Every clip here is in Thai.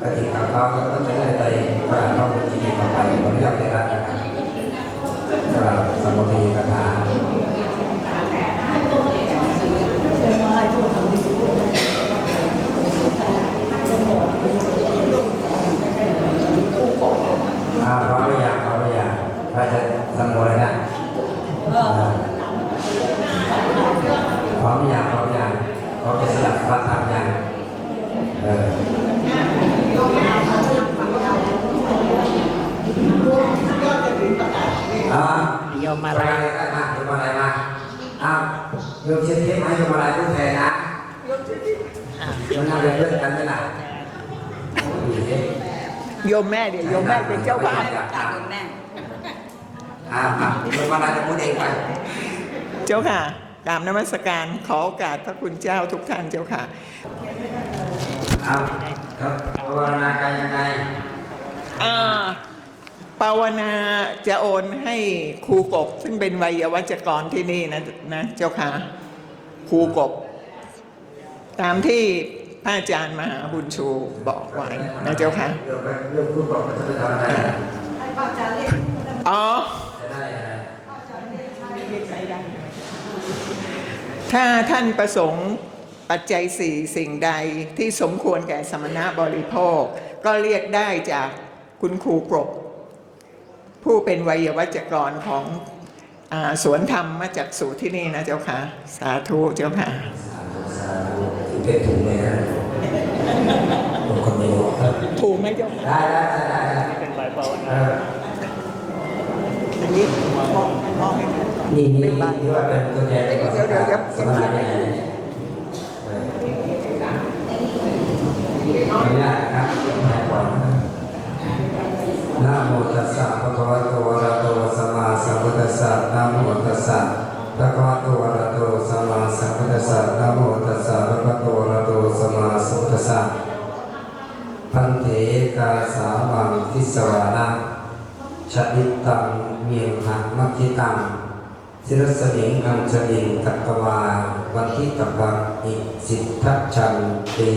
กระถิ่นกับเขาก็ต้องใช้ใจประกอบเป็นจริงต่อไปขออนุญาตได้รับนะครับสำหรับสมุทรีกถาอาพร้อมหรือยังพร้อมหรือยังพระจะสมบูรณ์เลยนะอ่าพร้อมหรือยังพร้อมหรือยังพร้อมจะสลับพระธรรมยังเอออ่า โยม มา อะ อะไร ไรกันมาโยมอะไรมาอ้าวโยมเชียร์เทียบให้โยมอะไรผู้แทนนะโยมนั่งเรียนเรื่องกันไหมล่ะดีสิ โยมแม่เดี๋ยวโยมแม่เป็นเจ้าภาพอ่าอ่าโยมอะไรจะพูดเองไปเจ้าค่ะกราบนมัสการขอโอกาสพระคุณเจ้าทุกท่านเจ้าค่ะเอาครับภาวนาการยังไงอ่าภาวนาจะโอนให้ครูกบ ซึ่งเป็นวัยวัจกรที่นี่นะนะเจ้าค่ะครูกบ ตามที่พ ระอาจารย์มหาบุญชูบอกไว้นะเจ้าค่ะเรื่องเรื่องคุณบอกว่าจะไปทำอะไรอ๋อจะได้อะไรถ้าท่านประสงค์ปัจจัยสี่สิ่งใดที่สมควรแก่สมณะบริโภค ก็เรียกได้จากคุณครูกรบผู้เป็นวัยวัจกรของอาสวนธรรมมาจากสู่ที่นี่นะเจ้าค่ะ สาธุเจ้าค่ะ สาธุที่เป็นถุงเลยนะ บางคนไม่รู้ถูกไหมเจ้าค่ะได้ได้ได้ได้เป็นใบเปล่าเอออันนี้มองมองให้ท่านก่อนนี่นี่นี่ที่ว่าเป็นตัวแทนของเดี๋ยวเดี๋ยวเดี๋ยวสมาชิกเนี่ยเออขออนุญาตนะครับให้ก่อนนะนะโมตัสสะภะคะวะโตอะระหะโตสัมมาสัมพุทธัสสะนะโมตัสสะ ภะคะวะโตอะระหะโตสัมมาสัมพุทธัสสะนะโมตัสสะภะคะวะโตอะระหะโตสัมมาสัมพุทธัสสะพันเถกาสาวังทิสวานะชดิตังเมียงหังมัคคิตังศิรสมิงอัญชลิงตักวาวันที่ตบังอิสิทธัชชันตี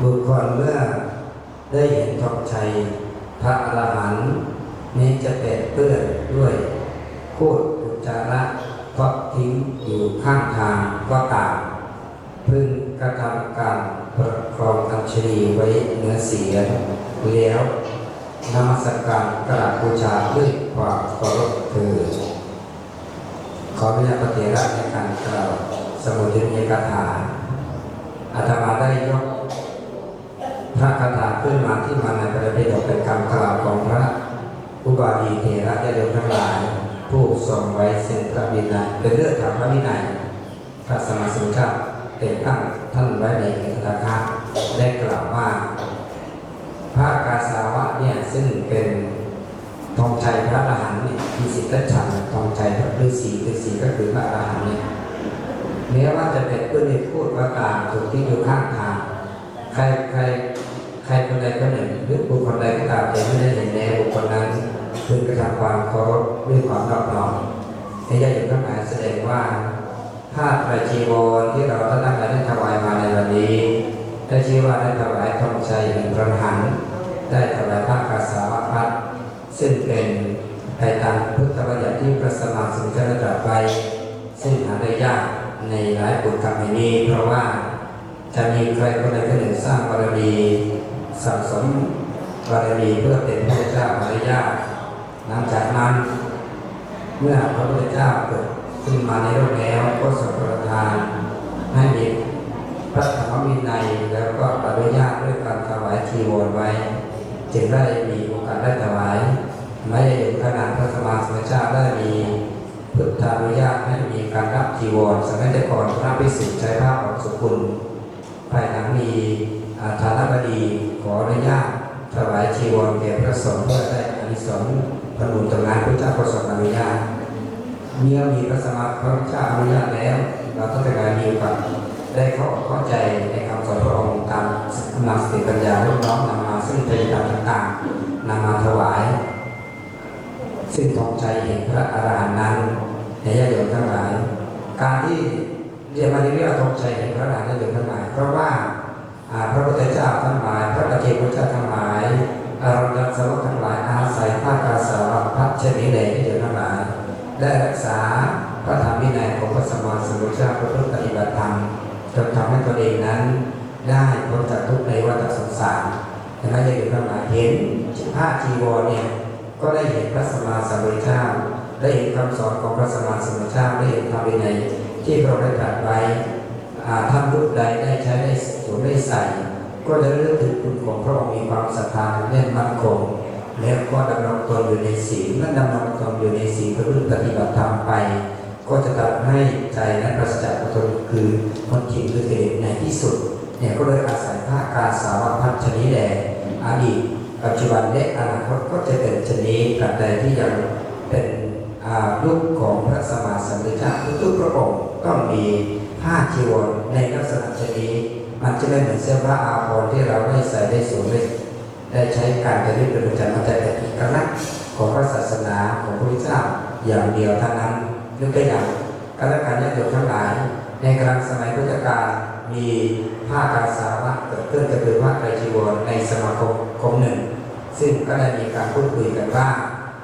บุคคลเมื่อได้เห็นทองชัย พระอรหันต์นี้จะเปดเปื้อนด้วย พูดอุจาระเพราะทิ้งอยู่ข้างทางก็ตามพึงกระทำการประคองอัญชลีไว้เนื้อเสีย แล้วนมัสการกราบบูชาด้วยความเคารพเถิดขอพระยาปฏิรัตในการกล่าวสมุทิยกถาอาตมาได้ยกพระคาถาขึ้นมาที่มาในประเพณีเป็นคำกล่าวของพระอุบาลีเถระญาติโยมทั้งหลาย ผู้ทรงไว้เส้นพระวินัยเป็นเรื่องทางพระวินัยพระสมมาสมุทรแต่งตั้งท่านไว้ในเอกราคาได้กล่าวว่า พระกาสาวะเนี่ยซึ่งเป็นธงชัยพระอรหันต์เนี่ยมีสิทธิ์ฉันท์ธงชัยพระฤาษีฤาษีก็คือพระอรหันต์เนี่ยแม้ว่าจะเป็นเพื่อนในพูดว่าตามถูกที่อยู่ข้างทางใครใครใครคนใดคนหนึ่งหรือบุคคลใดก็ตามแต่ไม่ได้เห็นแนวบุคคลนั้น พึงกระทำความเคารพด้วยความนอบน้อมให้ญาติโยมทั้งหลายแสดงว่าผ้าประจีวรที่เราท่านทั้งหลายได้ถวายมาในวันนี้ได้ชื่อว่าได้ถวายธงชัยแห่งพระหันได้ถวายพระกาสาวพัดซึ่งเป็นไปตามพุทธบัญญัติที่พระสมมาสมุทรเจ้าได้ตรัสไว้ซึ่งหาได้ยากในหลายปุตตะแห่งนี้ เพราะว่าจะมีใครคนใดคนหนึ่งสร้างบารมีสั่งสมบารมีเพื่อเป็นพระเจ้าหายา หลังจากนั้น เมื่อพระพุทธเจ้าเกิดขึ้นมาในโลกแล้วก็ทรงประทานให้มีพระธรรมวินัยแล้วก็อนุญาตด้วยการถวายทีวรไว้ จึงได้มีโอกาสได้ถวาย ไม่ได้ถึงขนาดพระสมาสมเจ้าได้มีพุทธานุญาตให้มีการรับทีวรสมัยแต่ก่อนพระภิกษุใช้ผ้าของสุกุลภายหลังมีอาฐานบดีขออนุญาตถวายทีวรแก่พระสงฆ์เพื่อได้อานิสงส์ ผลบุญตรงนั้นพระเจ้าประสงค์อนุญาตเมื่อมีพระสมมาพระเจ้าอนุญาตแล้ว เราต้องแต่การมีกาสได้เข้าเข้าใจในคำสอนพระองค์ตามกำลังสติปัญญารุ่น้อมนำมาซึ่งพยธรรมต่างๆนำมาถวาย ซึ่งทองใจเห็นพระอรหันต์นั้นในญาติโยมทั้งหลาย การที่เรียนมาเรียกว่าทองใจเห็นพระอรหันต์ญาติโยมทั้งหลายเพราะว่าพระพุทธเจ้าทั้งหลาย พระปฏิเจกพุทธเจ้าทั้งหลาย อารยสาวกทั้งหลายอาศัยพระกาสาวพัชนิเลญาติโยมทั้งหลายได้รักษาพระธรรมวินัยของพระสมมาสัมพุทธเจ้าพระพุทธปฏิบัติธรรมจนทำให้ตนเองนั้น ได้พ้นจากทุกข์ในวัฏสงสารแต่ไม่ได้อยู่ทั้งหลายเห็นผ้าจีวรเนี่ยก็ได้เห็นพระสมมาสัมพุทธเจ้าได้เห็นคำสอนของพระสมมาสัมพุทธเจ้าได้เห็นธรรมวินัยที่พระองค์ได้ตรัสไว้ท่านรูปใดได้ใช้ได้สวมได้ใส่ ก็จะเลือกถึงคุณของพระองค์มีความศรัทธาแน่นมั่นคง แล้วก็ดำรงตนอยู่ในศีลเมื่อดำรงตนอยู่ในศีลก็พึ่งปฏิบัติธรรมไป ก็จะทำให้ใจนั้นปราศจากอารมณ์คือคนทิ้งหรือกิเลสในที่สุดเนี่ยก็เลยอาศัยภาคการสาวพัฒชนิดแดอดีตปัจจุบันและอนาคตก็จะเป็นชนิดตราบใดที่ยังเป็นลูกของพระสมมาสัมพุทธเจ้าทุกๆพระองค์ต้องมีผ้าจีวรในลักษณะชนิด มันจะไม่เหมือนเสื้อผ้าอาภรณ์ที่เราได้ใส่ได้สวมได้ได้ใช้การกระดิบเป็นประจำมันจะเป็นเอกลักษณ์ของพระศาสนาของพระพุทธเจ้าอย่างเดียวเท่านั้นยกตัวอย่างการละการญาติโยมทั้งหลาย ในกลางสมัยพุทธกาลมีผ้ากาสาวะเกิดขึ้นก็คือผ้าไตรจีวรในสมาคมคมหนึ่ง ซึ่งก็ได้มีการพูดคุยกันว่า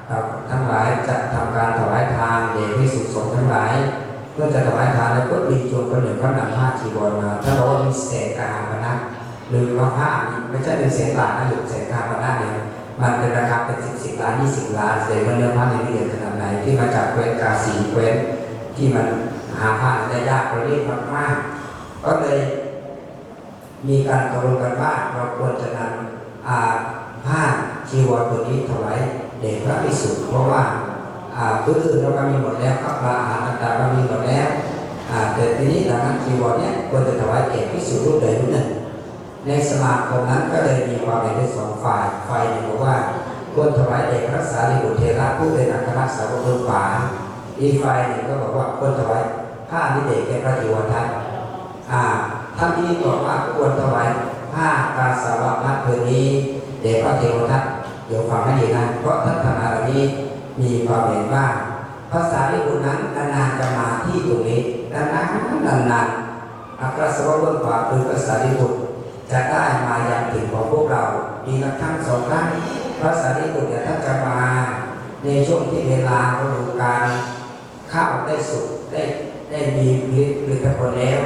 เราทั้งหลายจะทำการถวายทานเดชพิสุสงฆ์ทั้งหลาย เมื่อจะถวายทานแล้วก็มีโจรคนหนึ่งเขานำผ้าจีวรมาถ้าเราว่ามีเศษกาหาปณะหรือว่าผ้าไม่ใช่เป็นเศษบาทนะหรือเศษกาหาปณะเนี่ยมันเป็นราคาเป็นสิบสิบล้านยี่สิบล้านเศษว่าเนื้อผ้าในละเอียดขนาดไหนที่มาจากเกวนกาสีเกวนที่มันหาผ้าได้ยากเราเรียกมากๆก็เลยมีการตกลงกันว่าเราควรจะนำผ้าจีวรตัวนี้ถวายเด็กพระภิกษุเพราะว่า พื้นอื่นเราก็มีหมดแล้วครับปลาอาหารต่างๆเรามีหมดแล้วอ่าแต่ทีนี้ดังนั้นจีวรเนี่ยควรจะถวายเด็กภิกษุรูปใดรูปหนึ่ง ในสมาคมนั้นก็เลยมีความเห็นเป็นสองฝ่ายฝ่ายหนึ่งบอกว่าควรถวายเด็กพระสารีบุตรเทระผู้เป็นอัครสาวกคนขวาอีกฝ่ายหนึ่งก็บอกว่าควรถวายผ้านิเดชแก่พระจิวรทัตอ่าท่านที่บอกว่าควรถวายผ้ากาสาวะพัดผืนนี้เด็กพระเทวทัตเดี๋ยวฟังให้ดีนะเพราะท่านธรรมาเหล่านี้ มีความเห็นว่าภาษาลิบุตรนั้นนานๆจะมาที่ตรงนี้นานๆนานๆอัครสาวกเบื้องขวาคือภาษาลิบุตรจะได้มาอย่างถึงของพวกเราปีละครั้งสองครั้งภาษาลิบุตรเนี่ยท่านจะมาในช่วงที่เวลาฤดูกาลข้าวได้สุกได้ได้มีผลิตผลแล้ว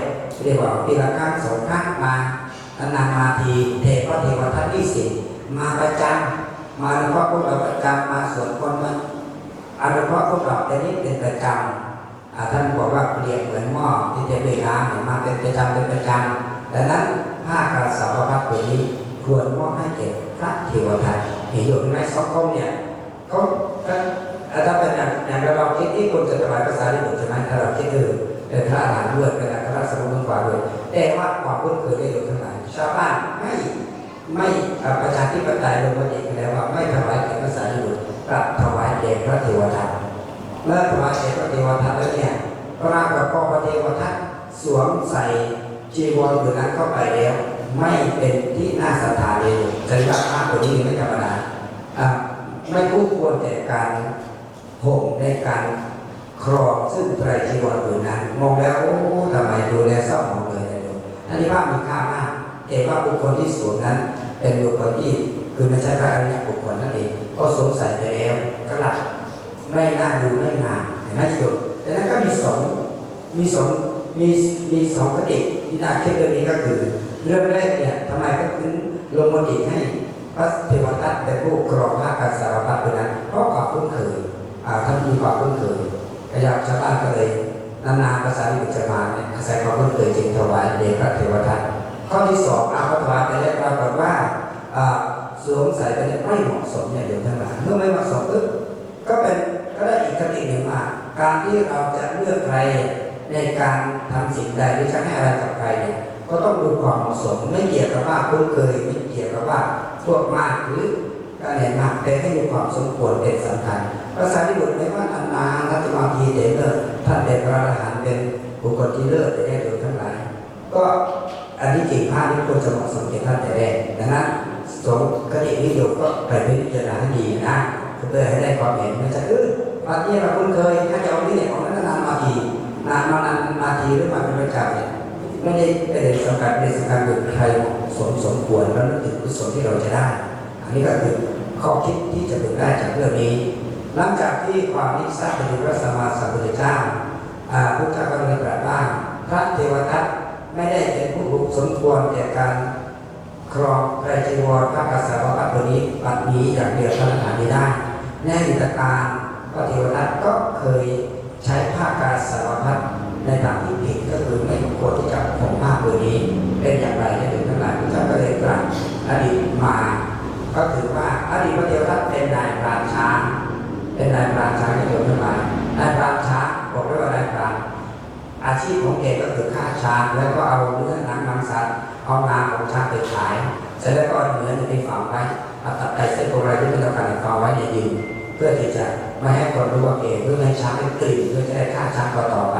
เรียกว่าปีละครั้งสองครั้งมานานๆมาทีเทพเทวทัตที่สิมาประจำมาเฉพาะพวกเราประจำมาสวดคนต์มา อาเฉพาะพวกเราแต่นี้เป็นประจำท่านบอกว่าเปรียบเหมือนหม้อที่จะไปล้างมาเป็นประจำเป็นประจำดังนั้นผ้ากาสาวพัดตัวนี้ควรมอบให้แก่พระเทวทัตเห็นอยู่ไหมสองคนเนี่ยเขาก็ถ้าเป็นอย่างอย่างเราคิดที่คนจะถวายภาษาที่หนึ่งใช่ไหมถ้าเราคิดคือเป็นพระอรหันต์ด้วยเป็นอัครสมุนขวาด้วยแต่ว่าความคุ้นเคยได้โดยทั้งหลายชาวบ้านไม่ไม่ประชาธิปไตยลงมาเองแล้วว่าไม่ถวายแก่พระสารีบุตร กลับถวายแด่พระเทวทัตเมื่อถวายแด่พระเทวทัตแล้วเนี่ยพระกับพ่อพระเทวทัตสวมใส่จีวรผืนนั้นเข้าไปแล้ว ไม่เป็นที่น่าศรัทธาเลยจะว่าพระตัวนี้ไม่ธรรมดาอะไม่คู่ควรแก่การห่มในการครองซึ่งไตรจีวรผืนนั้น มองแล้วโอ้ทำไมดูแลเศร้าหมองเลยนะโยมอันนี้ภาพมีค่ามากแต่ว่าบุคคลที่สวมนั้น เป็นบุคคลที่คือไม่ใช่พระอริยบุคคลนั่นเอง ก็สวมใส่ไปแล้วก็หลับไม่น่าดูไม่งามเห็นไหมโยมดังนั้นก็มีสองมีสองมีมีสองคติที่น่าคิดเรื่องนี้ก็คือ เรื่องแรกเนี่ยทำไมก็ถึงลงมติให้พระเทวทัตเป็นผู้ครองผ้ากาสาวพัดผืนนั้นเพราะความคุ้นเคยอ่าท่านมีความคุ้นเคยขยับชาวบ้านก็เลยนานๆภาษาที่บุจะมาเนี่ยอาศัยความคุ้นเคยจึงถวายเดชพระเทวทัตข้อที่สองเอาพระถวายไปแล้วปรากฏว่าอ่า สวมใส่ไปเนี่ยไม่เหมาะสมเนี่ยเดี๋ยวทั้งหลายเมื่อไม่เหมาะสมปุ๊บก็เป็นก็ได้อีกคติหนึ่งว่าการที่เราจะเลือกใครในการทำสิ่งใดหรือจะให้อะไรกับใครเนี่ยก็ต้องดูความเหมาะสมไม่เกี่ยวกับว่าคุ้นเคยไม่เกี่ยวกับว่าพวกมากหรือการเห็นมากแต่ให้มีความสมควรเป็นสำคัญภาษาที่บุตรไม่ว่าอันนาท่านจะมาทีเดเลิศท่านเป็นพระอรหันต์เป็นบุคคลที่เลิศแต่ได้โดยทั้งหลายก็อันที่จริงภาพนี้ควรจะเหมาะสมแก่ท่านแต่แรกดังนั้น สงฆ์คตินิยมก็ไปพิจารณาให้ดีนะเพื่อให้ได้ความเห็นม่ใช่เออวันนี้เราคุ้นเคยถ้าจะเอาที่เนี่ยของนั้นนานมาทีนานมานานมาทีหรือมาเป็นประจำเนี่ยไม่ได้ไม่ได้สำคัญไม่ได้สำคัญอยู่ใครสมสมควรแล้วนึกถึงกุศลที่เราจะได้ อันนี้ก็คือข้อคิดที่จะเป็นได้จากเรื่องนี้ หลังจากที่ความนิสัยถึงพระสัมมาสัมพุทธเจ้าอ่าพุทธเจ้าก็เลยตรัสว่าพระเทวทัตไม่ได้เป็นผู้สมควรแก่การ ครองไตรจีวรพระกษัตริย์วัดตัวนี้ปัดนี้อย่างเดียวเท่านั้ไม่ได้ในอดีตการพระเทวทัตก็เคยใช้ผ้ากาสาวพัดในทางที่ผิดก็คือไม่ควรที่จะผมผ้าตัวนี้เป็นอย่างไรในถึงทั้งหลายพระเจ้าก็เลยตรัสอดีตมา ก็ถือว่าอดีตพระเทวทัตเป็นนายพราช้างเป็นนายพราช้างในโยมทั้งหลายนายพราช้างบอกไว้ว่านายพราอาชีพของแกก็คือฆ่าช้างแล้วก็เอาเนื้อหนังมังสัตว์ เอางาของช้างไปขายเสร็จแล้วก็เอาเนื้อไปฝังไว้เอาตัดไก่เส้นโบราณที่เป็นการฝังไว้ในดินเพื่อที่จะไม่ให้คนรู้ว่าแกเพื่อให้ช้างเป็นกลิ่นเพื่อจะได้ฆ่าช้างต่อไป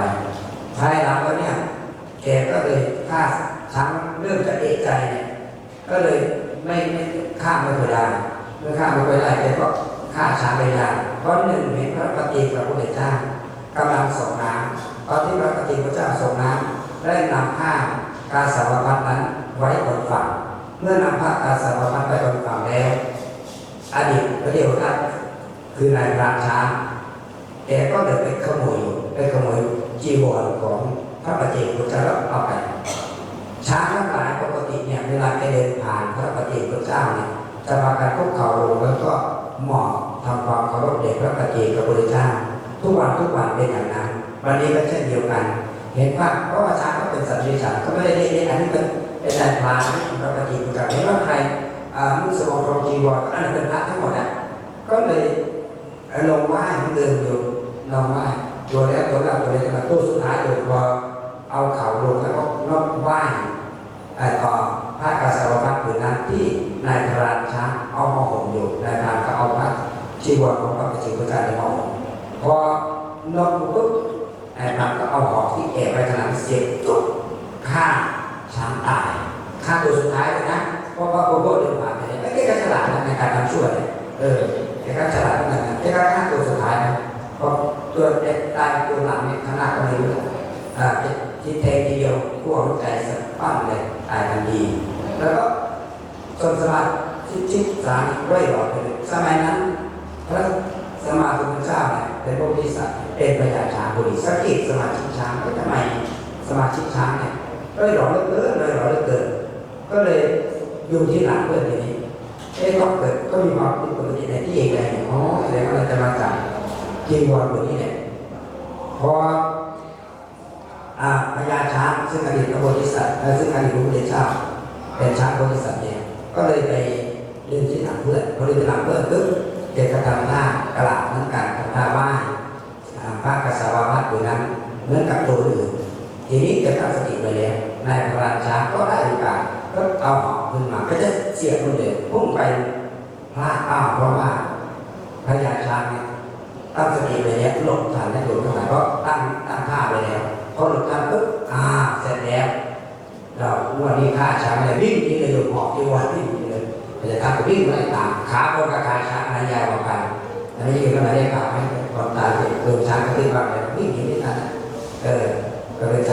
ภายหลังก็เนี่ยแกก็เลยฆ่าช้างเริ่มจะเอะใจเนี่ยก็เลยไม่ไม่ข้าไม่เคยได้เมื่อข้าไม่เคยได้แกก็ฆ่าช้างไม่ได้เพราะหนึ่งเห็นพระปฏิพระพุทธเจ้ากำลังส่งน้ำตอนที่พระปฏิพระเจ้าส่งน้ำได้นำผ้า กาสาวพัดนั้นไว้บนฝั่ง เมื่อนำผ้ากาสาวพัดไว้บนฝั่งแล้ว อดีตพระเดวทัตคือนายพราช้างแกก็เดินไปขโมยไปขโมยจีวรของพระปฏิพระเจ้าแล้วเอาไปช้างทั้งหลายปกติเนี่ยเวลาไปเดินผ่านพระปฏิพระเจ้าเนี่ยจะมาการคุกเข่าลงแล้วก็หมอบทำความเคารพเด็กพระปฏิพระพุทธเจ้าทุกวันทุกวันเป็นอย่างนั้น วันนี้ก็เช่นเดียวกัน เห็นว่าเพราะว่าช้าก็เป็นสัตว์เลี้ยงสัตว์ก็ไม่ได้เรียกอันนี้เป็นเป็นนายพานที่พระปฏิพระเจ้าเห็นว่าใครมุสลิมรองจีวรอันนั้นเป็นพระทั้งหมดอะก็เลยลงไหว้เหมือนเดิมอยู่ลงไหว้โยนแล้วตัวแล้วตัวนี้วมาตู้สุดท้ายโยนพอเอาเข่าลงแล้วก็นอกไหว้ไอ้ต่อพระกษัตริย์วัดผืนนั้นที่นายพรานช้างเอามาห่มอยู่นายพรานก็เอาพระชีวรของพระประสิทธิ์พระเจ้าในห่มพอนอนปุ๊บ นายพรานก็เอาหอกที่แอบไปขนาดเสียบจุดฆ่าช้างตายฆ่าตัวสุดท้ายเลยนะเพราะว่าโบโบเดินผ่านไปเนี่ไอ้แกก็ฉลาดในการทำชั่วเนี่ยเออแกก็ฉลาดเหมือนกันนะแกก็ฆ่าตัวสุดท้ายนะเพราะตัวเด็กตายตัวหลังเนี่ยข้างหน้าก็ไม่รู้อ่าที่เททีเดียวพวกใจสับปั้นเลยตายทันทีแล้วก็จนสมาธิชิดสามร้อยหลอดเลยสมัยนั้นพระสมาธิพุทธเจ้าเนี่ยเป็นพวกที่สัตว์ เป็นพระยาช้างบุรีสกกิดสมาชิกช้างก็ทำไมสมาชิกช้างเนี่ยร้อยหล่อเลือเกินร้อยหล่อเลือเกินก็เลยอยู่ที่หลังเพื่อนทีนี้เอ๊ะก็เกิดก็มีความผิดปกติในที่เองเลยอ๋อแสดงว่าเราจะมาจากจีวรตัวนี้เนี่ยพออาพญาช้างซึ่งอดีตพระโพธิสัตว์ซึ่งอดีตพระพุทธเจ้าเป็นช้างโพธิสัตว์เนี่ยก็เลยไปยืนที่หลังเพื่อนพอยืนที่หลังเพื่อนปุ๊บเด็กก็ทำท่ากระลาดนั้นกันทำท่าไหว้อ่า พระกษัตริย์วัดอยู่นั้นเหมือนกับตัวอื่น ทีนี้จะตั้งสติไปแล้วนายพระราชาก็ได้โอกาสก็เอาหอกขึ้นมาก็จะเสียบคนเดียวพุ่งไปพลาดอ้าวเพราะว่าพญาช้างเนี่ยตั้งสติไปแล้วหลบทันและโดนทั้งหลายเพราะตั้งตั้งท่าไปแล้วพอหลุดกันปุ๊บอ่าเสร็จแล้วเราวันนี้ฆ่าช้างเลยวิ่งนีเลยโยมหอกที่วันวิ่งหนีเลยแต่จะทำก็วิ่งไล่ตามขาคนกับขาช้างอันยาวกว่ากันอันนี้คือก็มาได้กล่าวให้ ความตายโดนช้างกระตือบ้างเลยวิ่งหนีไม่ทันเออก็เลยจ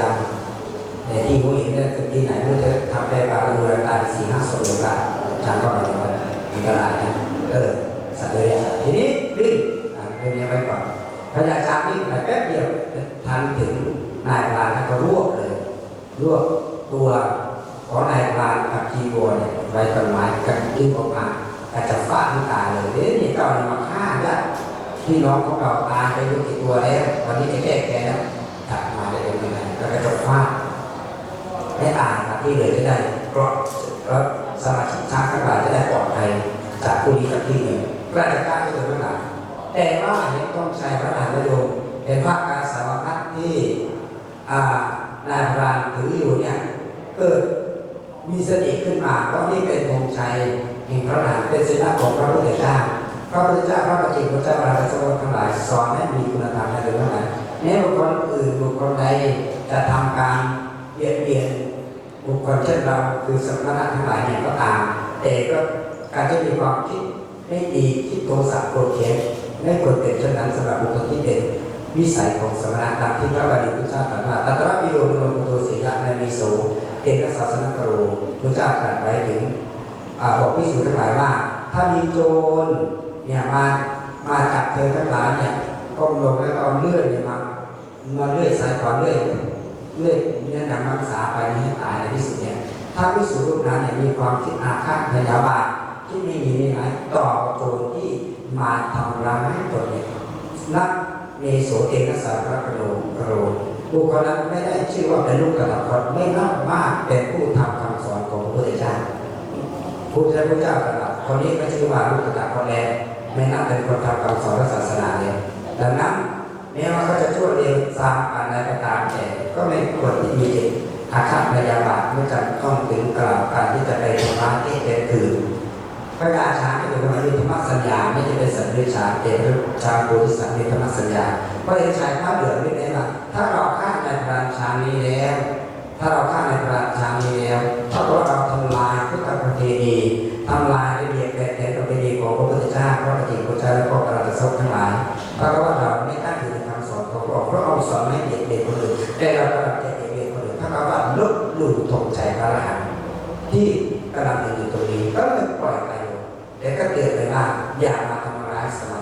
ำในที่ผู้เห็นเนี่ยที่ไหนผู้จะทำได้ปลางดูแลตายสี่ห้าศพเลยละช้างก็มาถึงวันอันตรายนะเออสัตว์เลยทีนี้วิ่งอ่านเรื่องนี้ไว้ก่อนพญาช้างวิ่งไปแป๊บเดียวทันถึงนายพรานก็รวบเลยรวบตัวของนายพรานกับจีวรเนี่ยไว้ต้นไม้กับดึงออกมาก็จะฟาที่ตายเลยเดี๋ยวนี่เจ้าเนี่ยมาฆ่าญาติ พี่น้องของเราตาไปอยู่กี่ตัวแล้ววันนี้จะแก้แค้แล้วถัดมาได้ยังไงแล้วก็จะฟาดไม่ตายครับที่เหลยจะได้เพราะแล้วสมาชิกชาติทั้งหลายจะได้ปลอดภัยจากผู้นี้จากที่หนึ่งราชการก็จะไม่หลังแต่ว่าเห็นต้องใช้พระนามโยมเป็นภาคการสารพัดที่อ่านายพรานถืออยู่เนี่ยเกิดมีสติขึ้นมาเพราะนี่เป็นธงชัยแห่งพระนามเป็นสัญลักษณ์ของพระพุทธเจ้า พระพุทธเจ้าพระปฏิเจกพระเจ้าพระราชวงศ์ทั้งหลายสอนให้มีคุณธรรมในเรื่องนั้นแม้บุคคลอื่นบุคคลใดจะทำการเบียดเบียนบุคคลเช่นเราคือสมณะทั้งหลายเนี่ยก็ตามแต่ก็การที่มีความคิดไม่ดีคิดโทสะโกรธเข็นไม่ควรเป็นเช่นนั้นสำหรับบุคคลที่เป็นวิสัยของสมณะตามที่พระบาลีพุทธเจ้าตรัสว่าตัตระวิโยนโลกุโตสียะนามิโสเอกศาสนกโรพุทธเจ้าตรัสไว้ถึงบอกพิสูจน์ทั้งหลายว่า ถ้ามีโจร เนี่ยมามาจับเธอทั้งหลายเนี่ยก้มลงแล้วก็เอาเลื่อยเนี่ยมามาเลื่อยสายขวานเลื่อยเลื่อยเนี่ยนำรักษาไปให้ตายในที่สุดเนี่ยถ้าพิสูจน์รูปนั้นเนี่ยมีความคิดอาฆาตพยาบาทที่ไม่มีในไหนต่อโจรที่มาทำร้ายตนเนี่ยนักเมโสเอกสารพระโลกโรบุคคลนั้นไม่ได้ชื่อว่าเป็นลูกกระตัคนไม่นับว่าเป็นผู้ทำคำสอนของพระพุทธเจ้าผู้ใช้พระเจ้ากระตัคนนี้ไม่ชื่อว่าลูกกระตัคนแล ไม่นับเป็นคนทำคำสอนศาสนาเลยดังนั้นแม้ว่าเขาจะชั่วเร็วสร้างอะไรก็ตามแต่ก็ไม่ควรที่มีเจตอาฆาตพยาบาทเมื่อจำต้องถึงกล่าวการที่จะไปทำร้ายที่เป็นอื่นพระราชาเป็นคนมีธรรมสัญญาไม่ใช่เป็นสัตว์เดรัจฉานแต่เป็นชาวโพธิสัตว์มีธรรมสัญญาพระเดชายพระเดือดไม่ได้ว่าถ้าเราฆ่าในพระราชานี้แล้วถ้าเราฆ่าในพระราชานี้แล้วถ้าเราทำลายพุทธประเพณีทำลายระเบียบแบบแผน เจ้าพระปฏิพุทธเจ้าและพระปราชสกทั้งหลายพราะว่าเราไม่ตั้งอยู่ในคำสอนของพระองค์พระองค์สอนให้เด็กเด็กคนอื่นได้รับกำลังจะเด็กเด็กคนอื่นถ้าเราว่าลดหลู่ถงใจพระอรหันต์ที่กำลังอยู่ตรงนี้ก็เลยปล่อยไปแล้วก็เตือนไปว่าอย่ามาทำร้ายสมา